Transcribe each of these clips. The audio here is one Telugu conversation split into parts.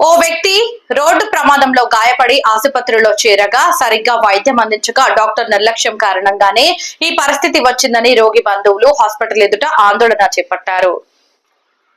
ఓ వ్యక్తి రోడ్డు ప్రమాదంలో గాయపడి ఆసుపత్రిలో చేరగా సరిగ్గా వైద్యం అందించక డాక్టర్ నిర్లక్ష్యం కారణంగానే ఈ పరిస్థితి వచ్చిందని రోగి బంధువులు హాస్పిటల్ ఎదుట ఆందోళన చేపట్టారు.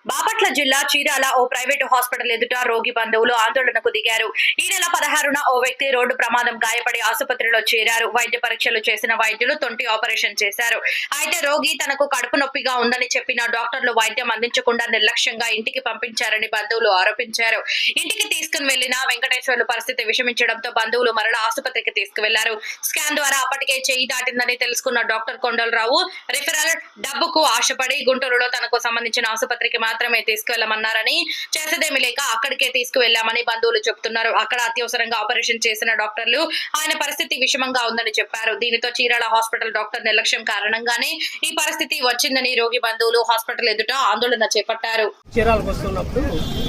బాపట్ల జిల్లా చీరాల ఓ ప్రైవేటు హాస్పిటల్ ఎదుట రోగి బంధువులు ఆందోళనకు దిగారు. ఈ నెల పదహారున ఓ వ్యక్తి రోడ్డు ప్రమాదం గాయపడి ఆసుపత్రిలో చేరారు. వైద్య పరీక్షలు చేసిన వైద్యులు తొంటి ఆపరేషన్ చేశారు. అయితే రోగి తనకు కడుపు నొప్పిగా ఉందని చెప్పిన డాక్టర్లు వైద్యం అందించకుండా నిర్లక్ష్యంగా ఇంటికి పంపించారని బంధువులు ఆరోపించారు. ఇంటికి తీసుకుని వెళ్ళిన వెంకటేశ్వర్లు పరిస్థితి విషమించడంతో బంధువులు మరల ఆసుపత్రికి తీసుకువెళ్ళారు. స్కాన్ ద్వారా అప్పటికే చేయి దాటిందని తెలుసుకున్న డాక్టర్ కొండలరావు రిఫరల్ డబ్బుకు ఆశపడి గుంటూరులో తనకు సంబంధించిన ఆసుపత్రికి మాత్రమే తీసుకువెళ్ళమన్నారని చేసేదేమి లేక అక్కడికే తీసుకువెళ్ళామని బంధువులు చెబుతున్నారు అక్కడ అత్యవసరంగా ఆపరేషన్ చేసిన డాక్టర్లు ఆయన పరిస్థితి విషమంగా ఉందని చెప్పారు. దీనితో చీరాల హాస్పిటల్ డాక్టర్ నిర్లక్ష్యం కారణంగానే ఈ పరిస్థితి వచ్చిందని రోగి బంధువులు హాస్పిటల్ ఎదుట ఆందోళన చేపట్టారు. చీరాలకు వస్తున్నప్పుడు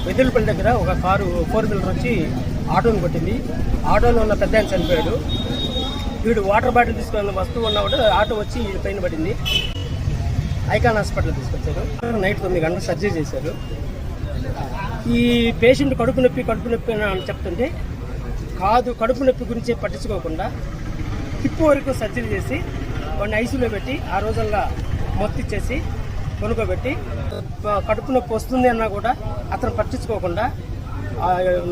వెదులపల్లి దగ్గర ఒక కారు ఫోర్ వీలర్ వచ్చి కొట్టింది. ఆటోలో ఉన్న పెద్ద ఆయన చనిపోయాడు. వీడు వాటర్ బాటిల్ తీసుకుని వస్తూ ఉన్నప్పుడు ఆటో వచ్చి పైన పడింది. ఐకాన్ హాస్పిటల్ తీసుకొచ్చారు. నైట్ తొమ్మిది గంటలు సర్జరీ చేశారు. ఈ పేషెంట్ కడుపు నొప్పి కడుపు నొప్పి అని చెప్తుంటే కాదు కడుపు నొప్పి గురించి పట్టించుకోకుండా హిప్ వరకు సర్జరీ చేసి కొన్ని ఐసీలో పెట్టి ఆ రోజుల్లో మొత్తిచ్చేసి కొనుక్కోబెట్టి కడుపు నొప్పి వస్తుంది అన్నా కూడా అతను పట్టించుకోకుండా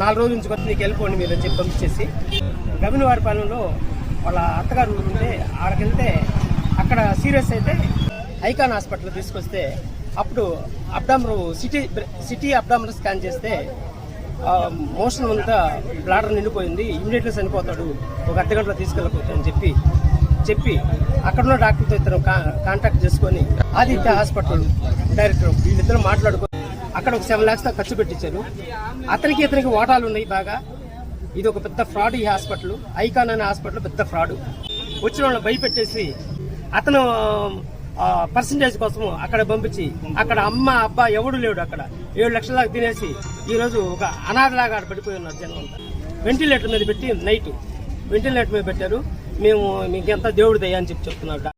నాలుగు రోజుల నుంచి కొత్త నీకు వెళ్ళిపోండి మీరు అని చెప్పి పంపించేసి గవినవారిపాలెంలో వాళ్ళ అత్తగారు ఉంటే ఆడకెళ్తే అక్కడ సీరియస్ అయితే ఐకాన్ హాస్పిటల్ తీసుకొస్తే అప్పుడు abdomen CT CT abdomen scan చేస్తే మోషన్ అంతా బ్లాడర్ నిండిపోయింది ఇమీడియట్గా చనిపోతాడు ఒక అర్ధ గంటలో తీసుకెళ్ళకపోతే అని చెప్పి చెప్పి అక్కడున్న డాక్టర్తో ఇతను కా- కాంటాక్ట్ చేసుకొని ఆదిత్య హాస్పిటల్ డైరెక్టర్ వీళ్ళిద్దరు మాట్లాడుకొని అక్కడ ఒక సెవెన్ ల్యాక్స్ ఖర్చు పెట్టించారు. అతనికి ఇతనికి ఓటాలు ఉన్నాయి బాగా. ఇది ఒక పెద్ద ఫ్రాడ్ ఈ హాస్పిటల్. ఐకాన్ అనే హాస్పిటల్ పెద్ద ఫ్రాడ్. వచ్చిన వాళ్ళని భయపెట్టేసి అతను పర్సంటేజ్ కోసం అక్కడ పంపించి అక్కడ అమ్మ అబ్బా ఎవడు లేడు అక్కడ. ఏడు లక్షల దాకా తినేసి ఈరోజు ఒక అనాథలాగా ఆడ పడిపోయి ఉన్నారు జనం అంతా. వెంటిలేటర్ మీద పెట్టి నైట్ వెంటిలేటర్ మీద పెట్టారు. మేము మీకు ఎంత దేవుడి దయ అని చెప్పి చెప్తున్నారు